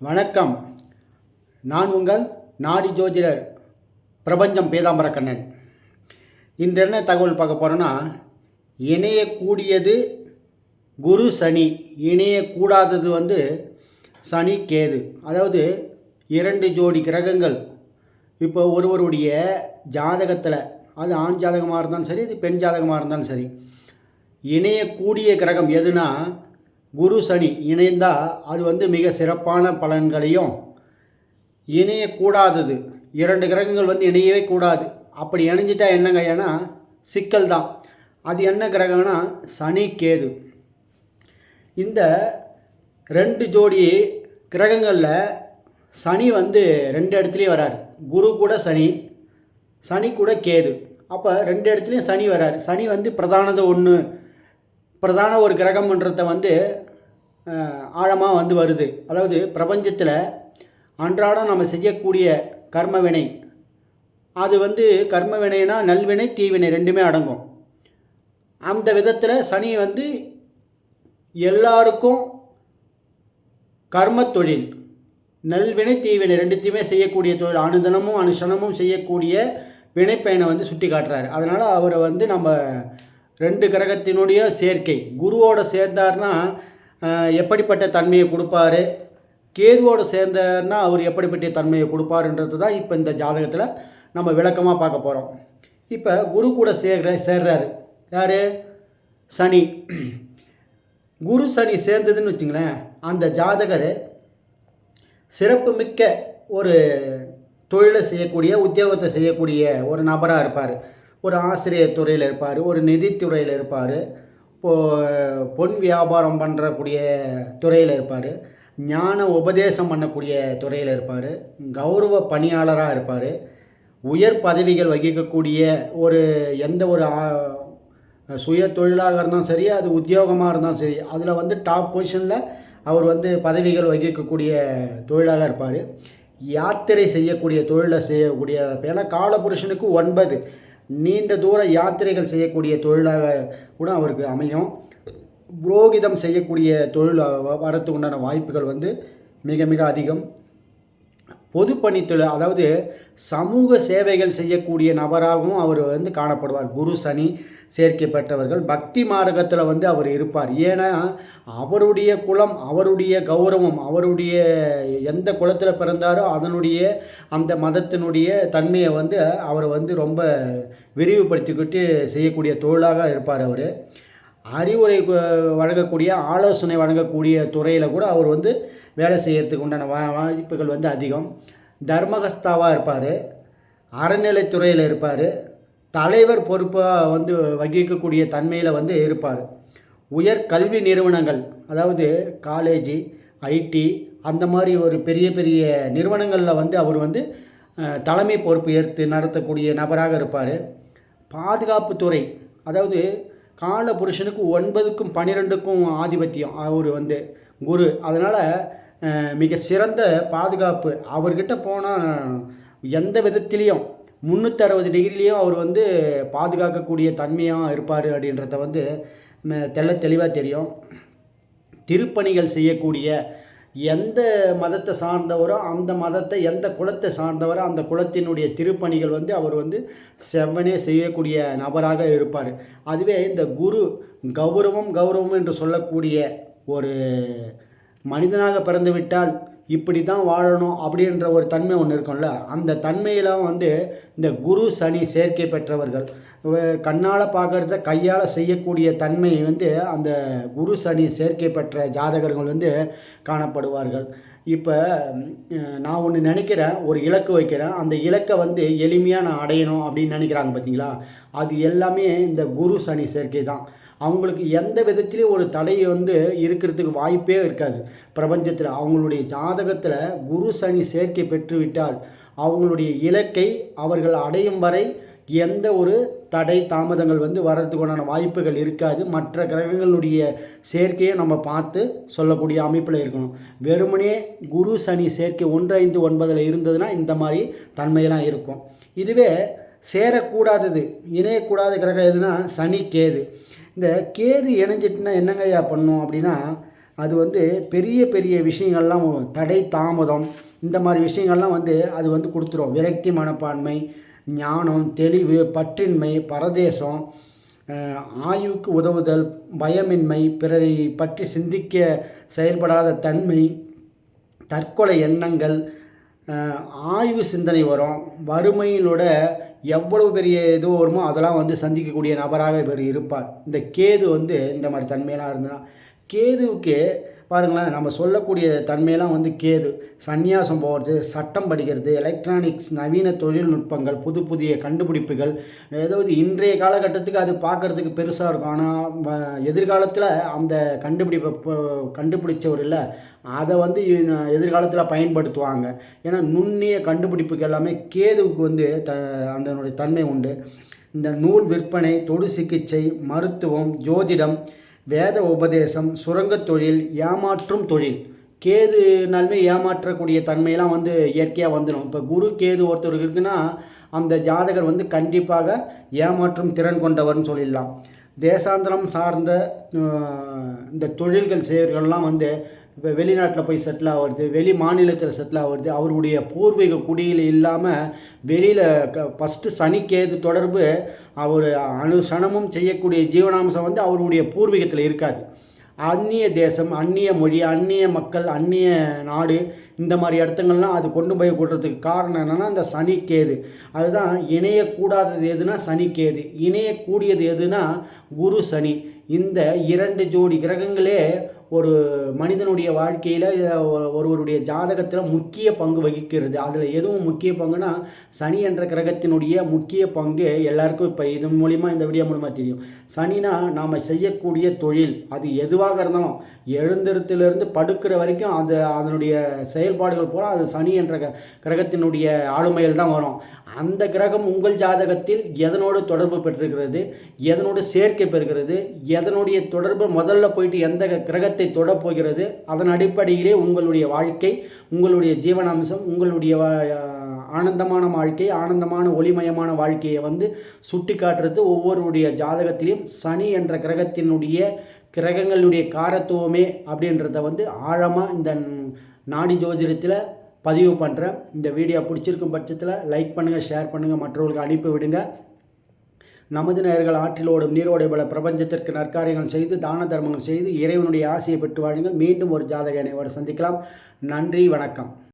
வணக்கம். நான் உங்கள் நாடி ஜோதிடர் பிரபஞ்சம் பேதாம்பரக்கண்ணன் இன்று என்ன தகவல் பார்க்க போகிறோன்னா இணையக்கூடியது குரு சனி இணையக்கூடாதது வந்து சனி கேது. அதாவது இரண்டு ஜோடி கிரகங்கள். இப்போ ஒருவருடைய ஜாதகத்தில் அது ஆண் ஜாதகமாக இருந்தாலும் சரி இது பெண் ஜாதகமாக இருந்தாலும் சரி இணையக்கூடிய கிரகம் எதுனா குரு சனி இணைந்தால் அது வந்து மிக சிறப்பான பலன்களையும் இணையக்கூடாதது. இரண்டு கிரகங்கள் வந்து இணையவே கூடாது. அப்படி இணைஞ்சிட்டா என்னங்க ஏன்னா சிக்கல் தான். அது என்ன கிரகம்னா சனி கேது. இந்த ரெண்டு ஜோடி கிரகங்களில் சனி வந்து ரெண்டு இடத்துலையும் வரார். குரு கூட சனி சனி கூட கேது. அப்போ ரெண்டு இடத்துலையும் சனி வரார். சனி வந்து பிரதானது ஒன்று பிரதான ஒரு கிரகம்ன்றத வந்து ஆழமாக வந்து வருது. அதாவது பிரபஞ்சத்தில் அன்றாடம் நம்ம செய்யக்கூடிய கர்மவினை. அது வந்து கர்மவினைனா நல்வினை தீவினை ரெண்டுமே அடங்கும். அந்த விதத்தில் சனி வந்து எல்லாருக்கும் கர்ம தொழில் நல்வினை தீவினை ரெண்டுத்தையுமே செய்யக்கூடிய தொழில். அனுதனமும் அனுஷனமும் செய்யக்கூடிய வினைப்பயனை வந்து சுட்டி காட்டுறாரு. அதனால் அவரை வந்து நம்ம ரெண்டு கிரகத்தினுடைய சேர்க்கை குருவோட சேர்ந்தார்னா எப்படிப்பட்ட தன்மையை கொடுப்பாரு? கேதுவோடு சேர்ந்தன்னா அவர் எப்படிப்பட்ட தன்மையை கொடுப்பாருன்றது தான் இப்போ இந்த ஜாதகத்தில் நம்ம விளக்கமாக பார்க்க போகிறோம் இப்போ குரு கூட சேர்கிற சேர்றாரு. யார்? சனி. குரு சனி சேர்ந்ததுன்னு வச்சுங்களேன் அந்த ஜாதகர் சிறப்புமிக்க ஒரு தொழிலை செய்யக்கூடிய உத்தியோகத்தை செய்யக்கூடிய ஒரு நபராக இருப்பார். ஒரு ஆசிரியர் துறையில் இருப்பார் ஒரு நிதித்துறையில் இருப்பார். இப்போது பொன் வியாபாரம் பண்ணுறக்கூடிய துறையில் இருப்பார். ஞான உபதேசம் பண்ணக்கூடிய துறையில் இருப்பார். கௌரவ பணியாளராக இருப்பார். உயர் பதவிகள் வகிக்கக்கூடிய ஒரு எந்த ஒரு சுய தொழிலாக இருந்தாலும் சரி அது உத்தியோகமாக இருந்தாலும் சரி அதில் வந்து டாப் பொசிஷனில் அவர் வந்து பதவிகள் வகிக்கக்கூடிய தொழிலாக இருப்பார். யாத்திரை செய்யக்கூடிய தொழிலை செய்யக்கூடிய ஏன்னா காலபுருஷனுக்கு ஒன்பது. நீண்ட தூர யாத்திரைகள் செய்யக்கூடிய தொழிலாக கூட அவருக்கு அமையும். புரோகிதம் செய்யக்கூடிய தொழில் வரத்துக்கு உண்டான வாய்ப்புகள் வந்து மிக மிக அதிகம். பொதுப்பணித்தொழில் அதாவது சமூக சேவைகள் செய்யக்கூடிய நபராகவும் அவர் வந்து காணப்படுவார். குரு சனி சேர்க்கை பெற்றவர்கள் பக்தி மார்க்கத்தில் வந்து அவர் இருப்பார். ஏன்னா அவருடைய குலம் அவருடைய கௌரவம் அவருடைய எந்த குலத்தில் பிறந்தாரோ அதனுடைய அந்த மதத்தினுடைய தன்மையை வந்து அவர் வந்து ரொம்ப விரிவுபடுத்திக்கிட்டு செய்யக்கூடிய தொழிலாக இருப்பார் அவர். அறிவுரை வழங்கக்கூடிய ஆலோசனை வழங்கக்கூடிய துறையில் கூட அவர் வந்து வேலை செய்கிறதுக்கு உண்டான வா வாய்ப்புகள் வந்து அதிகம். தர்மகஸ்தாவாக இருப்பார். அறநிலைத்துறையில் இருப்பார். தலைவர் பொறுப்பாக வந்து வகிக்கக்கூடிய தன்மையில் வந்து இருப்பார். உயர் கல்வி நிறுவனங்கள் அதாவது காலேஜி ஐடி அந்த மாதிரி ஒரு பெரிய பெரிய நிறுவனங்களில் வந்து அவர் வந்து தலைமை பொறுப்பு ஏற்று நடத்தக்கூடிய நபராக இருப்பார். பாதுகாப்புத்துறை அதாவது கால புருஷனுக்கு ஒன்பதுக்கும் பன்னிரெண்டுக்கும் ஆதிபத்தியம் அவர் வந்து குரு. அதனால் மிக சிறந்த பாதுகாப்பு. அவர்கிட்ட போனால் எந்த விதத்திலையும் முந்நூற்றி அறுபது டிகிரிலையும் அவர் வந்து பாதுகாக்கக்கூடிய தன்மையாக இருப்பார் அப்படின்றத வந்து தெல்ல தெளிவாக தெரியும். திருப்பணிகள் செய்யக்கூடிய எந்த மதத்தை சார்ந்தவரோ அந்த மதத்தை எந்த குலத்தை சார்ந்தவரோ அந்த குலத்தினுடைய திருப்பணிகள் வந்து அவர் வந்து செவ்வனே செய்யக்கூடிய நபராக இருப்பார். அதுவே இந்த குரு கௌரவம் கௌரவம் என்று சொல்லக்கூடிய ஒரு மனிதனாக பிறந்துவிட்டால் இப்படி தான் வாழணும் அப்படின்ற ஒரு தன்மை ஒன்று இருக்கும்ல? அந்த தன்மையெல்லாம் வந்து இந்த குரு சனி சேர்க்கை பெற்றவர்கள் கண்ணால் பார்க்குறத கையால் செய்யக்கூடிய தன்மை வந்து அந்த குரு சனி சேர்க்கை பெற்ற ஜாதகர்கள் வந்து காணப்படுவார்கள். இப்போ நான் ஒன்று நினைக்கிறேன் ஒரு இலக்கு வைக்கிறேன். அந்த இலக்கை வந்து எளிமையாக நான் அடையணும் அப்படின்னு நினைக்கிறாங்க பார்த்தீங்களா அது எல்லாமே இந்த குரு சனி சேர்க்கை தான். அவங்களுக்கு எந்த விதத்திலையும் ஒரு தடை வந்து இருக்கிறதுக்கு வாய்ப்பே இருக்காது. பிரபஞ்சத்தில் அவங்களுடைய ஜாதகத்தில் குரு சனி சேர்க்கை பெற்றுவிட்டால் அவங்களுடைய இலக்கை அவர்கள் அடையும் வரை எந்த ஒரு தடை தாமதங்கள் வந்து வர்றதுக்குண்டான வாய்ப்புகள் இருக்காது. மற்ற கிரகங்களுடைய சேர்க்கையை நம்ம பார்த்து சொல்லக்கூடிய அமைப்பில் இருக்கணும். வெறுமனே குரு சனி சேர்க்கை ஒன்று ஐந்து ஒன்பதில் இருந்ததுன்னா இந்த மாதிரி தன்மையெல்லாம் இருக்கும். இதுவே சேரக்கூடாதது இணையக்கூடாத கிரகம் எதுனா சனி கேது. இந்த கேது இணைஞ்சிட்டுனா என்னங்கய்யா பண்ணும் அப்படின்னா அது வந்து பெரிய பெரிய விஷயங்கள்லாம் தடை தாமதம் இந்த மாதிரி விஷயங்கள்லாம் வந்து அது வந்து கொடுத்துரும். விரக்தி மனப்பான்மை ஞானம் தெளிவு பற்றின்மை பரதேசம் அஹ், ஆய்வுக்கு உதவுதல் பயமின்மை பிறரை பற்றி சிந்திக்க செயல்படாத தன்மை தற்கொலை எண்ணங்கள் ஆய்வு சிந்தனை வரும். வறுமையினோட எவ்வளவு பெரிய இது வருமோ அதெல்லாம் வந்து சந்திக்கக்கூடிய நபராக இவர் இருப்பார். இந்த கேது வந்து இந்த மாதிரி தன்மையெல்லாம் இருந்தால் கேதுவுக்கு பாருங்களேன் நம்ம சொல்லக்கூடிய தன்மையெல்லாம் வந்து கேது. சந்நியாசம் போகிறது சட்டம் படிக்கிறது எலக்ட்ரானிக்ஸ் நவீன தொழில்நுட்பங்கள் புது புதிய கண்டுபிடிப்புகள். ஏதாவது இன்றைய காலகட்டத்துக்கு அது பார்க்குறதுக்கு பெருசாக இருக்கும். ஆனால் எதிர்காலத்தில் அந்த கண்டுபிடிப்பை கண்டுபிடிச்சவர் இல்லை. அதை வந்து எதிர்காலத்தில் பயன்படுத்துவாங்க. ஏன்னா நுண்ணிய கண்டுபிடிப்புக்கு எல்லாமே கேதுவுக்கு வந்து த அதனுடைய தன்மை உண்டு. இந்த நூல் விற்பனை தொடு சிகிச்சை மருத்துவம் ஜோதிடம் வேத உபதேசம் சுரங்கத் தொழில் ஏமாற்றும் தொழில். கேதுனாலுமே ஏமாற்றக்கூடிய தன்மையெல்லாம் வந்து இயற்கையாக வந்துடும் இப்போ குரு கேது ஒருத்தருக்கு இருக்குன்னா அந்த ஜாதகர் வந்து கண்டிப்பாக ஏமாற்றும் திறன் கொண்டவர்னு சொல்லிடலாம். தேசாந்திரம் சார்ந்த இந்த தொழில்கள் செய்வர்கள்லாம் வந்து இப்போ வெளிநாட்டில் போய் செட்டில் ஆகிறது வெளி மாநிலத்தில் செட்டில் ஆகிறது அவருடைய பூர்வீக குடியில் இல்லாமல் வெளியில் க ஃபஸ்ட்டு சனிக்கேது தொடர்பு அவர் அனுசனமும் செய்யக்கூடிய ஜீவனாம்சம் வந்து அவருடைய பூர்வீகத்தில் இருக்காது. அந்நிய தேசம் அந்நிய மொழி அந்நிய மக்கள் அந்நிய நாடு இந்த மாதிரி இடத்துங்கள்லாம் அது கொண்டு போய் கொடுறதுக்கு காரணம் என்னென்னா இந்த சனிக்கேது அதுதான் இணையக்கூடாதது எதுனா சனிக்கேது இணையக்கூடியது எதுனா குரு சனி. இந்த இரண்டு ஜோடி கிரகங்களே ஒரு மனிதனுடைய வாழ்க்கையில் ஒருவருடைய ஜாதகத்தில் முக்கிய பங்கு வகிக்கிறது. அதில் எதுவும் முக்கிய பங்குனா சனி என்ற கிரகத்தினுடைய முக்கிய பங்கு எல்லாருக்கும் இப்போ இது மூலிமா இந்த வீடியோ மூலிமா தெரியும். சனினா நாம் செய்யக்கூடிய தொழில் அது எதுவாக இருந்தாலும் எழுந்திருத்திலிருந்து படுக்கிற வரைக்கும் அது அதனுடைய செயல்பாடுகள் பூரா அது சனி என்ற கிரகத்தினுடைய ஆளுமையில் தான் வரும். அந்த கிரகம் உங்கள் ஜாதகத்தில் எதனோடு தொடர்பு பெற்றிருக்கிறது? எதனோடு சேர்க்கை பெறுகிறது? எதனுடைய தொடர்பு முதல்ல போயிட்டு எந்த கிரகத்தை தொடப்போகிறது அதன் அடிப்படையிலே உங்களுடைய வாழ்க்கை உங்களுடைய ஜீவனாம்சம் உங்களுடைய வா- ஆனந்தமான வாழ்க்கை ஆனந்தமான ஒளிமயமான வாழ்க்கையை வந்து சுட்டி காட்டுறது ஒவ்வொருடைய ஜாதகத்திலையும் சனி என்ற கிரகத்தினுடைய கிரகங்களுடைய காரத்துவமே அப்படின்றத வந்து ஆழமாக இந்த நாடி ஜோதிடத்தில் பதிவு பண்ணுறேன் இந்த வீடியோ பிடிச்சிருக்கும் பட்சத்தில் லைக் பண்ணுங்கள் ஷேர் பண்ணுங்கள் மற்றவர்களுக்கு அனுப்பி விடுங்க. நமது நேயர்கள் ஆற்றிலோடும் நீரோடை பல பிரபஞ்சத்திற்கு நற்காரியங்கள் செய்து தான தர்மங்கள் செய்து இறைவனுடைய ஆசையை பெற்று வாழுங்கள். மீண்டும் ஒரு ஜாதக அனைவரை சந்திக்கலாம். நன்றி வணக்கம்.